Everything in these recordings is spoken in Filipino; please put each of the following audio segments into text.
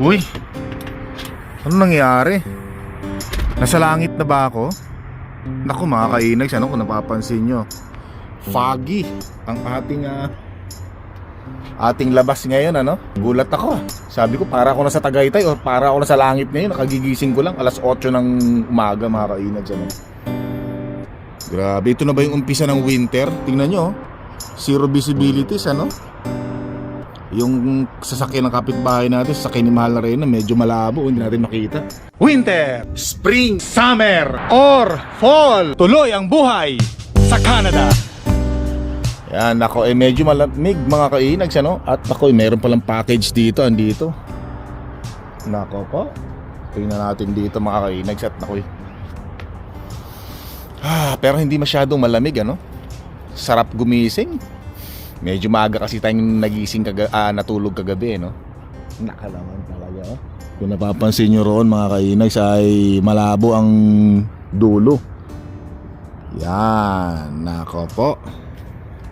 Uy, ano nangyari? Nasa langit na ba ako? Naku mga kainags, ano kung napapansin nyo? Foggy ang ating ah, ating labas ngayon ano? Gulat ako. Sabi ko para ako na sa Tagaytay o para ako na sa langit ngayon. Nakagigising ko lang alas 8 ng umaga mga kainags ano? Grabe, ito na ba yung umpisa ng winter? Tingnan nyo, oh. zero visibilities ano? Yung sasakyan ng kapitbahay natin, sasakyan ni Mahal na Reyna, medyo malabo, hindi natin makita. Winter, Spring, Summer, or Fall. Tuloy ang buhay sa Canada. Yan, ako eh medyo malamig mga kainags ano? At ako eh meron palang package dito, andito. Nako po. Tingnan natin dito mga kainags at ako eh. Ah, pero hindi masyadong malamig ano? Sarap gumising. Medyo maaga kasi tayong nagising kaga, ah, natulog kagabi, no? Nakalaman talaga, oh. Kung napapansin nyo roon, mga kainags, ay malabo ang dulo. Yan, nako po.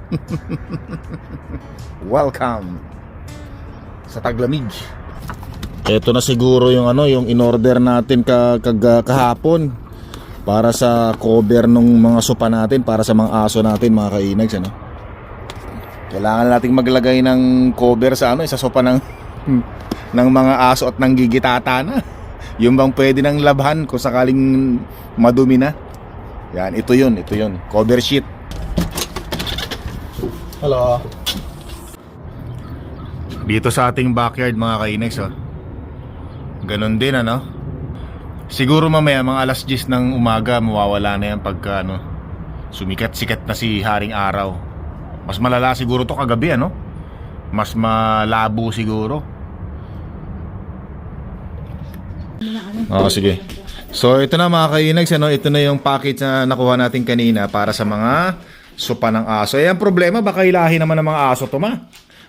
Welcome sa Taglamig. Ito na siguro yung ano, yung in-order natin ka, kag- kahapon para sa cover nung mga sopa natin, para sa mga aso natin, mga kainags, ano? Kailangan nating maglagay ng cover sa ano, sa sopa ng ng mga aso at ng gigitata na. Yung bang pwede nang labhan kung sakaling madumi na. Yan, ito yun, ito yun. Cover sheet. Hello. Dito sa ating backyard mga kainex, oh. Ganon din, ano? Siguro mamaya mga alas 10 ng umaga mawawala na yan pagka ano, sumikat-sikat na si Haring Araw. Mas malala siguro to kagabi ano? Mas malabo siguro. Oo, sige. So ito na mga kainags, ano, ito na yung package na nakuha natin kanina para sa mga sopa ng aso. Eh, ang problema, baka ilahi naman ng mga aso to ma.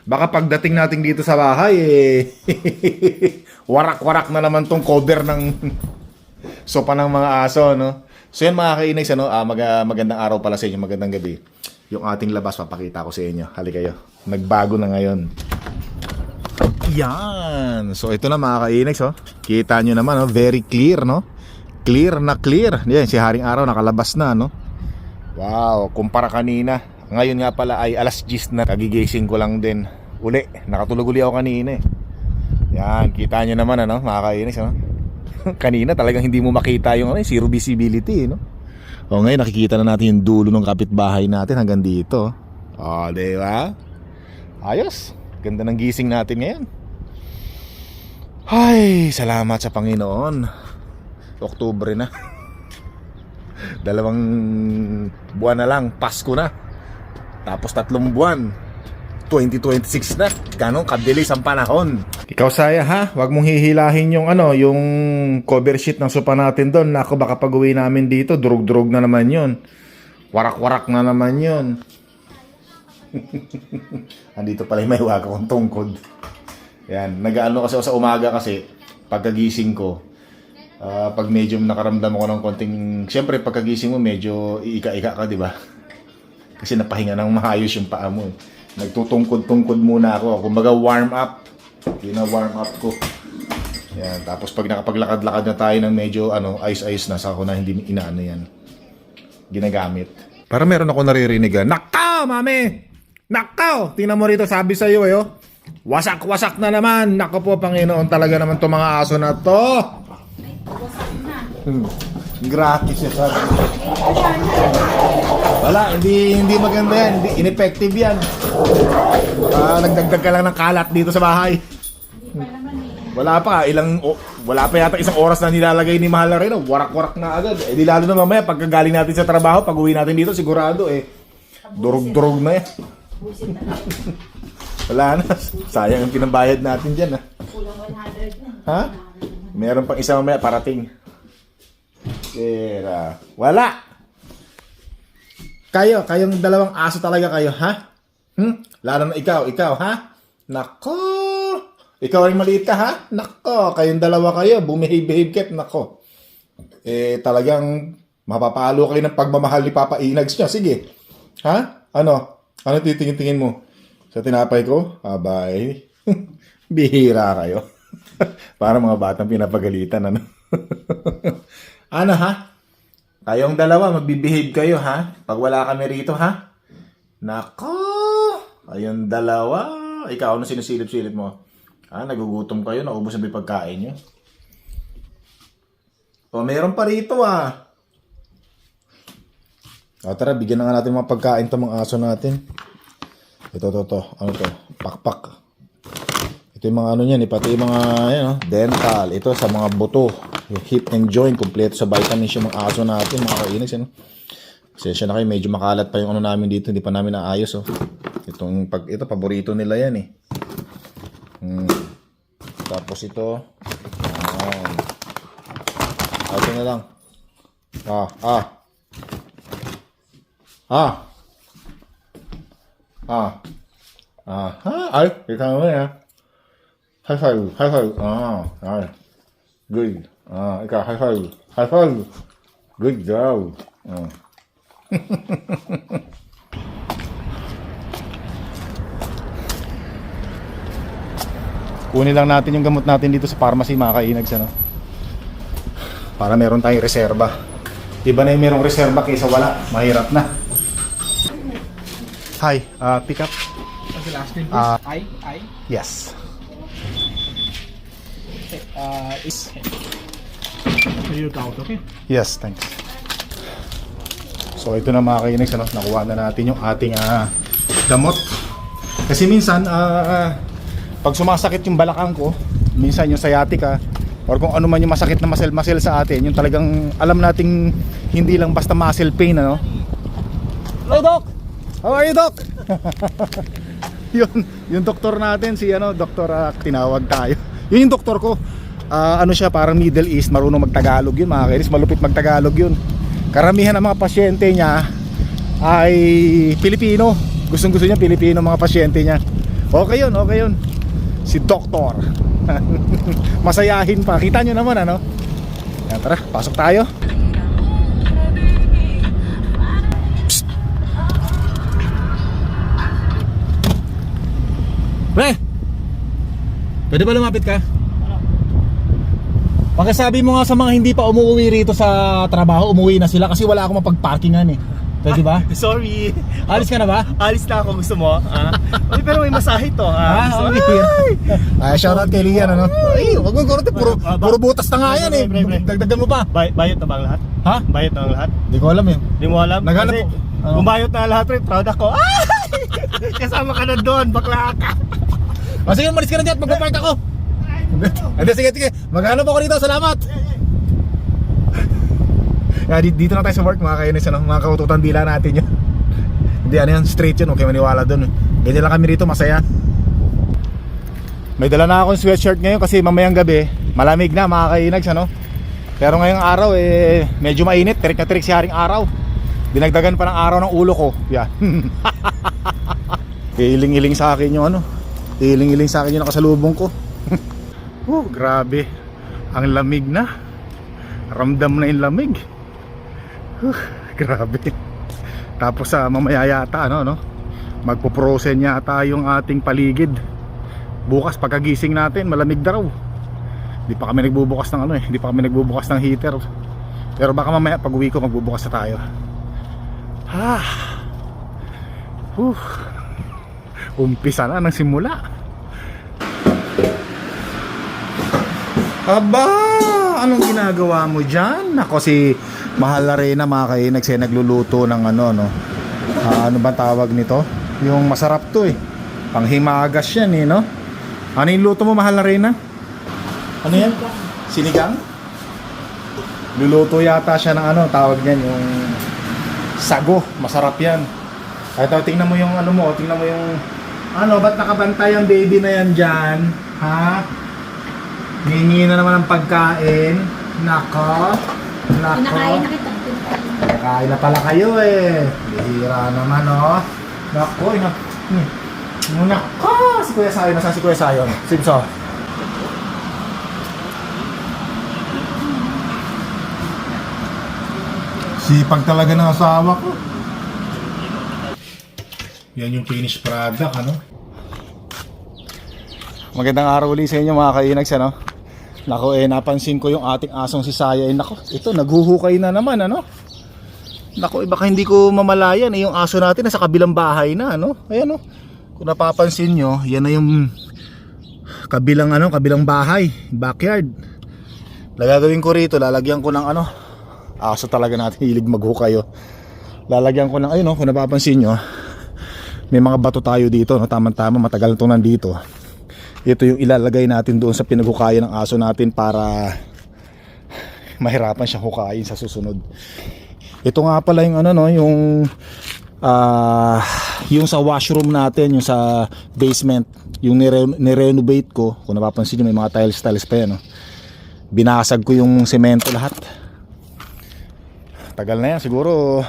Baka pagdating natin dito sa bahay, eh, warak-warak na naman tong cover ng sopa ng mga aso, no? So yan mga kainags, ano, ah, mag- magandang araw pala sa inyo, magandang gabi. Yung ating labas, papakita ko sa inyo. Hali kayo. Nagbago na ngayon. Yan. So ito na mga kainags, oh. Kita nyo naman, oh, very clear, no? Clear na clear. Yan, si Haring Araw nakalabas na, no? Wow, kumpara kanina. Ngayon nga pala ay alas 10 na. Kagigising ko lang din. Uli, nakatulog uli ako kanina eh. Yan, kita nyo naman, ano, mga kainags, no? kanina talagang hindi mo makita yung ano, zero visibility, no? O ngayon nakikita na natin yung dulo ng kapitbahay natin hanggang dito. O, di ba? Ayos. Ganda ng gising natin ngayon. Ay, salamat sa Panginoon. Oktubre na. Dalawang buwan na lang, Pasko na. Tapos tatlong buwan. 2026 na. Ganon kabilis ang panahon. Ikaw saya ha, wag mong hihilahin yung ano, yung cover sheet ng sopa natin doon. Nako baka pag uwi namin dito, durug-durug na naman 'yon. Warak-warak na naman 'yon. Andito pala yung may waka kong tungkod. Yan, nag-ano kasi sa umaga kasi pagkagising ko. ah, pag medyo nakaramdam ako ng konting, siyempre pagkagising mo medyo iika-ika ka, di ba? Kasi napahinga ng maayos yung paa mo. eh. Nagtutungkod-tungkod muna ako. Kumbaga warm up. Yun na warm up ko. Yan. Tapos pag nakapaglakad-lakad na tayo ng medyo ano, ice-ice na, saka ko na hindi inaano yan. Ginagamit. Para meron ako naririnig. ah, Nakaw, mami! Nakaw! Tingnan mo rito, sabi sa iyo eh, oh. Wasak-wasak na naman. Nako po, Panginoon, talaga naman to mga aso na to. Hmm. Gratis siya sabi. Wala, hindi hindi maganda yan. Hindi, ineffective yan. Ah, nagdagdag ka lang ng kalat dito sa bahay. Wala pa, ilang o, wala pa yata isang oras na nilalagay ni Mahal na oh. Warak-warak na agad. Eh di lalo na mamaya pagkagaling natin sa trabaho, pag uwi natin dito, sigurado eh durug-durug na yan. wala na. Sayang ang pinabayad natin dyan ah. Ha? Meron pang isa mamaya parating. Pera. Wala. Kayo, kayong dalawang aso talaga kayo, ha? Hmm? Lalo na ikaw, ikaw, ha? Nako! Ikaw rin maliit ka, ha? Nako, kayong dalawa kayo, bumihave-behave ket, nako. Eh, talagang mapapalo kayo ng pagmamahal ni Papa Inags nyo. Sige. Ha? Ano? Ano titingin-tingin mo? Sa tinapay ko? Abay. Bihira kayo. Para mga batang pinapagalitan, ano? ano ha? Kayong dalawa, magbibehave kayo ha? Pag wala kami rito ha? Nako! Kayong dalawa. Ikaw, ano sinusilip-silip mo? Ah, nagugutom kayo, naubos yung pagkain nyo? O, meron pa rito ah. O, tara, bigyan na nga natin mga pagkain to mga aso natin. Ito, to, to. Ano to? Pakpak. Ito yung mga ano niyan, eh, pati yung mga yan, oh, dental. Ito sa mga buto. Yung hip and joint, kompleto sa vitamins yung mga aso natin, mga kainis. Ano? Sesya na kayo, medyo makalat pa yung ano namin dito, hindi pa namin naayos. Oh. Itong, pag, ito, paborito nila yan eh. Hmm. Tapos ito. Ah, Ito na lang. Ah, ah. Ah. Ah. Ah. Ah. Ay, ikaw mo ya. High five. High five. Ah. Ay. Good. Ah, ikaw, high five. High five. Good job. Ah. Kunin lang natin yung gamot natin dito sa pharmacy mga kainags ano. Para meron tayong reserba. Iba na yung merong reserba kaysa wala. Mahirap na. Hi, uh, pick up. What's the last name, please? Ah. I, I. Yes. Uh, is. You look out, okay? Yes, thanks. So ito na mga kainags, ano, nakuha na natin yung ating ah, gamot. Kasi minsan, ah, pag sumasakit yung balakang ko, minsan yung sciatica, or kung ano man yung masakit na muscle-muscle sa atin, yung talagang alam nating hindi lang basta muscle pain, ano? Hello, Doc! How are you, Doc? yun, yung doktor natin, si ano, doktor ah, tinawag tayo. Yun yung doktor ko. Ah, ano siya, parang Middle East, marunong magtagalog yun, mga kainis, malupit magtagalog yun. Karamihan ng mga pasyente niya ay Pilipino. Gustong gusto niya Pilipino mga pasyente niya. Okay yun, okay yun. Si doktor. Masayahin pa. Kita nyo naman ano. Yan, tara, pasok tayo. Pwede ba lumapit ka? Pakisabi mo nga sa mga hindi pa umuwi rito sa trabaho, umuwi na sila kasi wala akong mapagparkingan eh. Pwede ba? Sorry. Alis ka na ba? Alis na ako. Gusto mo? Ah? Uy, pero may masahe to. Ah, Ah, okay. Ay, shoutout kay Lian, ano? Ay, wag mo korte, puro, Ah, puro butas na nga yan eh. Dagdagan mo pa. Bay bayot na ba ang lahat? Ha? Bayot na ang lahat? Hindi ko alam eh. Di mo alam? Naghanap Kasi ko- ano? Kung bayot na lahat, pre, proud ako. Ay! Kasama ka na doon, bakla ka. O sige, umalis ka na dyan, magpapark ako. Hindi, sige, sige. Maghanap ako dito, salamat. Yeah, di- dito na tayo sa work, mga kainis, ano, mga kaututan dila natin yun. Hindi, ano yan, straight yun, okay maniwala dun. Ganyan lang kami rito, masaya. May dala na akong sweatshirt ngayon kasi mamayang gabi, malamig na mga kainags, ano. Pero ngayong araw, eh, medyo mainit, tirik na tirik si haring araw. Dinagdagan pa ng araw ng ulo ko. Yan. Iling-iling sa akin yung ano. Iling-iling sa akin yung nakasalubong ko. oh, grabe. Ang lamig na. Ramdam na yung lamig. Huh, grabe. Tapos sa mamaya yata ano no. Magpo-frozen yata yung ating paligid. Bukas pagkagising natin, malamig na. Hindi pa kami nagbubukas ng ano eh, hindi pa kami nagbubukas ng heater. Pero baka mamaya pag uwi ko magbubukas na tayo. Ah. Huh. Umpisa na ng simula. Aba, anong ginagawa mo dyan? Ako si Mahal na Reyna mga kainag siya nagluluto ng ano no. Ah, ano ba tawag nito? Yung masarap to eh. Panghimagas yan eh no. Ano yung luto mo Mahal na Reyna? Ano yan? Sinigang? Luluto yata siya ng ano, tawag niyan yung sago. Masarap yan. Ito, tingnan mo yung ano mo, tingnan mo yung ano, ba't nakabantay ang baby na yan dyan? Ha? Hingi na naman ng pagkain. Nako. Nako. Pinakain na kita. Pinakain. Nakain na pala kayo eh. Bihira naman oh. Nako, ina. Hmm. Nako, si Kuya Sayon. Nasaan si Kuya Sayon? Simso. Sipag talaga ng asawa ko. Yan yung finished product, ano? Magandang araw ulit sa inyo mga kainags ano. Nako eh napansin ko yung ating asong si Saya eh nako ito naghuhukay na naman ano. Nako eh baka hindi ko mamalayan eh yung aso natin nasa kabilang bahay na ano. Ayan oh. Kung napapansin nyo, yan na yung kabilang ano, kabilang bahay, backyard. Lagagawin ko rito, lalagyan ko ng ano, aso talaga natin hilig maghukay oh. Lalagyan ko ng ayun oh, kung napapansin nyo, may mga bato tayo dito, no? Tama-tama, matagal itong nandito. Ito yung ilalagay natin doon sa pinaghukayan ng aso natin para mahirapan siyang hukayin sa susunod. Ito nga pala yung ano no, yung ah yung sa washroom natin, yung sa basement, yung nire- nirenovate ko, kung napapansin nyo may mga tiles tiles pa yan, no? binasag ko yung semento lahat. Tagal na yan, siguro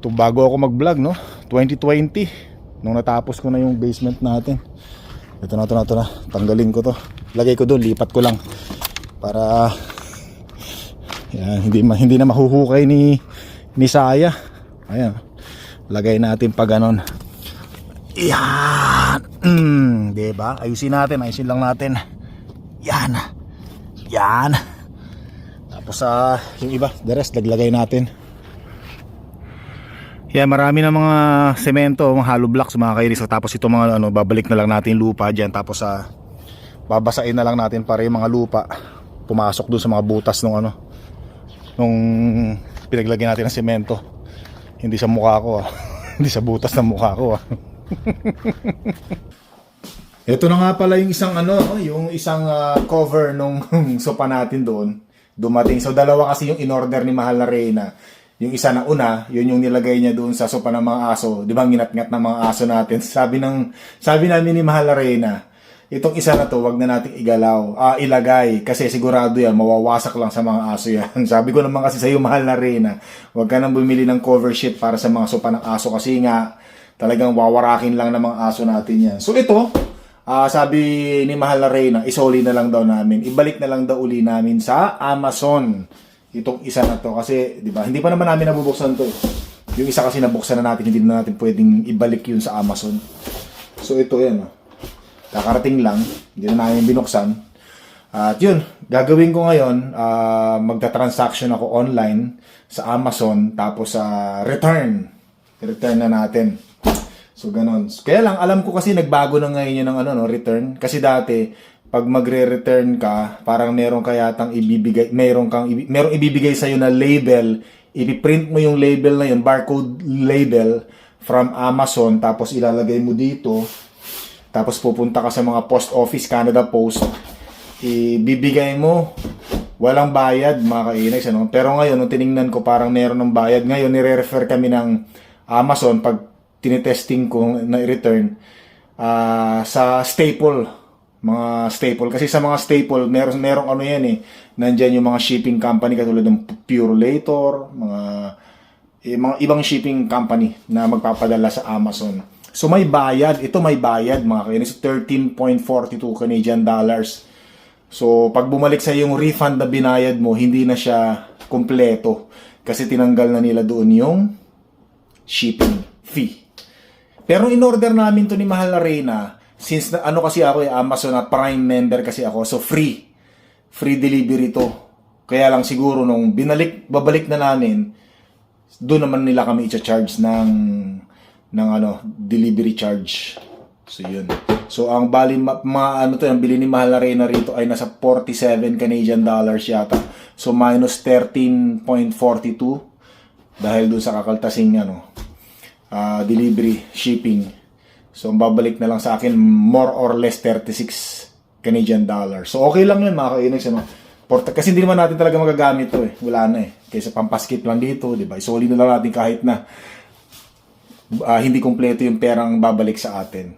to bago ako mag-vlog, no? 2020 nung natapos ko na yung basement natin. Ito na, ito na, ito na. Tanggalin ko to. Lagay ko doon, lipat ko lang para yan, hindi hindi na mahuhukay ni ni Saya. Ayan. Lagay natin pa ganon. Yan. Mm, 'di ba? Ayusin natin, ayusin lang natin. Yan. Yan. Tapos sa yung iba, the rest laglagay natin. Yeah, marami na mga semento, mga hollow blocks, mga kairis. Tapos ito mga ano, babalik na lang natin lupa diyan. Tapos sa babasain na lang natin para yung mga lupa pumasok doon sa mga butas nung ano nung pinaglagyan natin ng semento. Hindi sa mukha ko ah. Hindi sa butas ng mukha ko ah. Ito na nga pala yung isang ano, yung isang ah, cover nung sopa natin doon. Dumating. So dalawa kasi yung in-order ni Mahal na Reyna. Yung isa na una, yun yung nilagay niya doon sa sopa ng mga aso. Di ba nginat-ngat ng mga aso natin? Sabi ng sabi namin ni Mahal na Reyna, itong isa na to, wag na nating igalaw, ah, ilagay kasi sigurado yan mawawasak lang sa mga aso yan. Sabi ko naman kasi sa iyo Mahal na Reyna, wag ka nang bumili ng cover sheet para sa mga sopa ng aso kasi nga talagang wawarakin lang ng mga aso natin yan. So ito, Ah, sabi ni Mahal na Reyna, isoli na lang daw namin. Ibalik na lang daw uli namin sa Amazon. Itong isa na to kasi, 'di ba? Hindi pa naman namin nabubuksan to. Yung isa kasi nabuksan na natin, hindi na natin pwedeng ibalik yun sa Amazon. So ito 'yan, oh. Kakarating lang, hindi na namin binuksan. At yun, gagawin ko ngayon, ah, magta-transaction ako online sa Amazon tapos sa return. Return na natin. So ganon. Kaya lang alam ko kasi nagbago na ngayon yun ng ano no, return kasi dati pag magre-return ka, parang meron ka yatang ibibigay, meron kang meron ibibigay sa na label, ipiprint mo yung label na yun, barcode label from Amazon tapos ilalagay mo dito. Tapos pupunta ka sa mga post office, Canada Post. Ibibigay mo walang bayad mga kainags ano? pero ngayon nung tiningnan ko parang meron ng bayad ngayon nire-refer kami ng Amazon pag tinetesting ko na i-return ah, sa staple mga staple. Kasi sa mga staple meron merong ano yan eh. Nandiyan yung mga shipping company katulad ng Purolator mga eh, mga ibang shipping company na magpapadala sa Amazon. So may bayad. Ito may bayad mga kainis 13.42 Canadian dollars. So, pag bumalik sa yung refund na binayad mo, hindi na siya kompleto. Kasi tinanggal na nila doon yung shipping fee. Pero in-order namin to ni Mahal na Reyna, since na, ano kasi ako, eh, Amazon at Prime member kasi ako, so free. Free delivery to. Kaya lang siguro nung binalik, babalik na namin, doon naman nila kami i-charge ng ng ano, delivery charge. So yun. So ang bali ma, ma- ano to, ang bili ni Mahal na Reyna rito ay nasa 47 Canadian dollars yata. So minus 13.42 dahil doon sa kakaltasing ano ah, delivery shipping. So babalik na lang sa akin more or less 36 Canadian dollars. So okay lang yun mga kainags ano. Porta, kasi hindi naman natin talaga magagamit to eh. Wala na eh. Kaysa pampaskip lang dito, di ba? Isoli na lang natin kahit na ah, hindi kompleto yung perang babalik sa atin.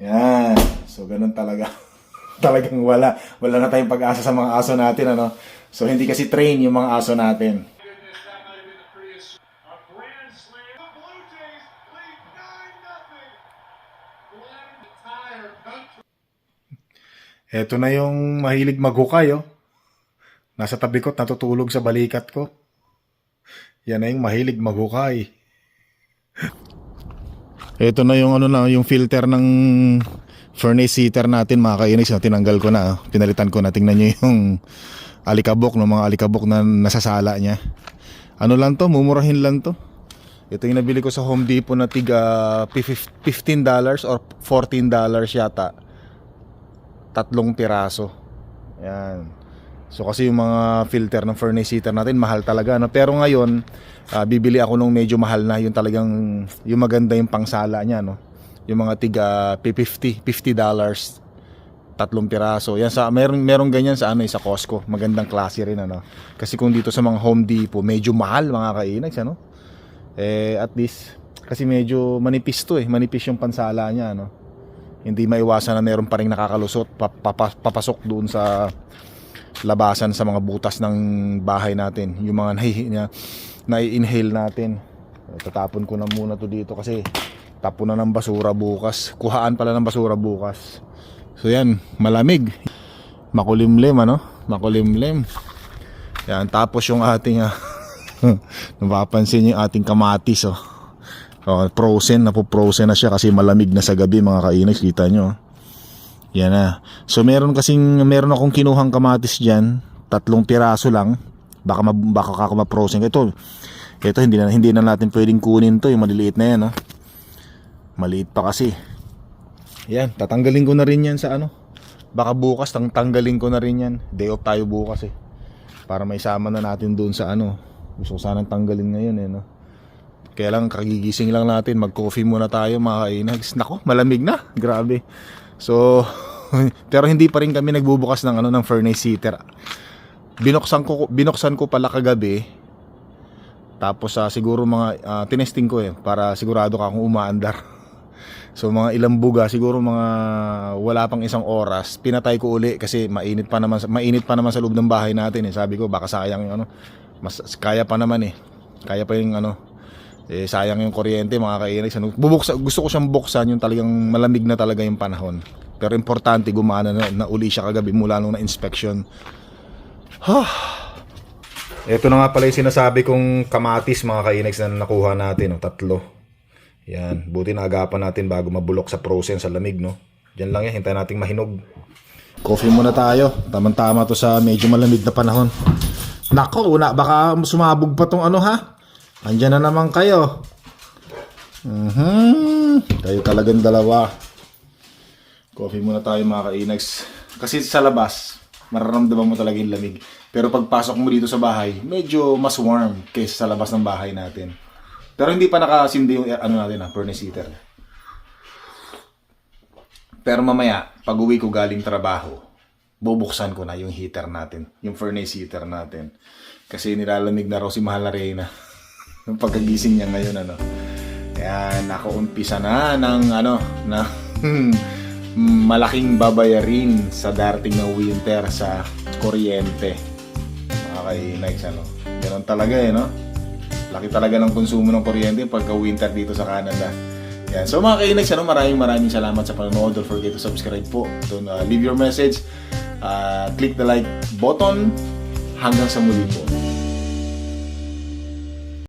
Yan. So, ganun talaga. Talagang wala. Wala na tayong pag-asa sa mga aso natin, ano? So, hindi kasi train yung mga aso natin. Ito na yung mahilig maghukay, oh. Nasa tabi ko, at natutulog sa balikat ko. Yan na yung mahilig maghukay. Ito na yung ano na, yung filter ng furnace heater natin mga kainis. No? Tinanggal ko na. oh. Pinalitan ko na. Tingnan nyo yung alikabok, no? mga alikabok na nasasala niya. Ano lang to? Mumurahin lang to. Ito yung nabili ko sa Home Depot na tiga $15 or $14 yata. Tatlong piraso. Yan. So kasi yung mga filter ng furnace heater natin mahal talaga no? Pero ngayon, ah, bibili ako nung medyo mahal na yung talagang yung maganda yung pangsala niya no. Yung mga tiga 50 50 dollars tatlong piraso. Yan sa meron meron ganyan sa ano eh, sa Costco. Magandang klase rin ano. Kasi kung dito sa mga Home Depot, medyo mahal mga kainags ano. Eh at least kasi medyo manipis to eh, manipis yung pansala niya no. Hindi maiwasan na meron pa rin nakakalusot pa- papa- papasok doon sa labasan sa mga butas ng bahay natin. Yung mga nai- na, nai-inhale natin. Tatapon ko na muna to dito kasi tapon na ng basura bukas. Kuhaan pala ng basura bukas. So yan, malamig. Makulimlim ano? Makulimlim. Yan, tapos yung ating ah, napapansin yung ating kamatis oh. Oh, frozen, napo-frozen na siya kasi malamig na sa gabi mga kainags, kita nyo. oh. Yan na. So meron kasing meron akong kinuhang kamatis diyan, tatlong piraso lang. Baka ma, baka kako ma-frozen ito. Ito hindi na hindi na natin pwedeng kunin 'to, yung maliliit na 'yan, no. Maliit pa kasi. Yan, tatanggalin ko na rin 'yan sa ano. Baka bukas tang tanggalin ko na rin 'yan. Day off tayo bukas eh. Para may sama na natin doon sa ano. Gusto ko sanang tanggalin ngayon eh, no. Kaya lang kagigising lang natin, mag-coffee muna tayo mga kainags. Nako, malamig na. Grabe. So, pero hindi pa rin kami nagbubukas ng ano ng furnace heater. Binuksan ko binuksan ko pala kagabi. Tapos ah, siguro mga ah, tinesting ko eh para sigurado ka kung umaandar. So mga ilang buga, siguro mga wala pang isang oras, pinatay ko uli kasi mainit pa naman mainit pa naman sa loob ng bahay natin eh. Sabi ko baka sayang yung ano, mas kaya pa naman eh. Kaya pa yung ano, eh sayang yung kuryente mga kainis ano bubuksa gusto ko siyang buksan yung talagang malamig na talaga yung panahon pero importante gumana na, na uli siya kagabi mula nung na-inspection Ito na nga pala yung sinasabi kong kamatis mga kainags na nakuha natin, no? tatlo. Yan, buti na agapan natin bago mabulok sa frozen sa lamig, no? Diyan lang yan, hintayin nating mahinog. Coffee muna tayo. Tamang-tama to sa medyo malamig na panahon. Nako, una, baka sumabog pa tong ano ha? Andyan na naman kayo. Mhm. Kayo talagang dalawa. Coffee muna tayo mga kainags. Kasi sa labas, mararamdaman mo talaga yung lamig. Pero pagpasok mo dito sa bahay, medyo mas warm kaysa sa labas ng bahay natin. Pero hindi pa nakasindi yung ano natin, ah, furnace heater. Pero mamaya, pag uwi ko galing trabaho, bubuksan ko na yung heater natin, yung furnace heater natin. Kasi nilalamig na raw si Mahal na. yung pagkagising niya ngayon, ano. Kaya nakaumpisa na ng ano, na malaking babayarin sa darating na winter sa kuryente. Mga kainags, ano. Ganun talaga eh, no? Laki talaga ng konsumo ng kuryente pagka winter dito sa Canada. Yan. So mga kainags, ano, maraming maraming salamat sa panonood. Don't forget to subscribe po. Don't uh, leave your message. Uh, click the like button. Hanggang sa muli po.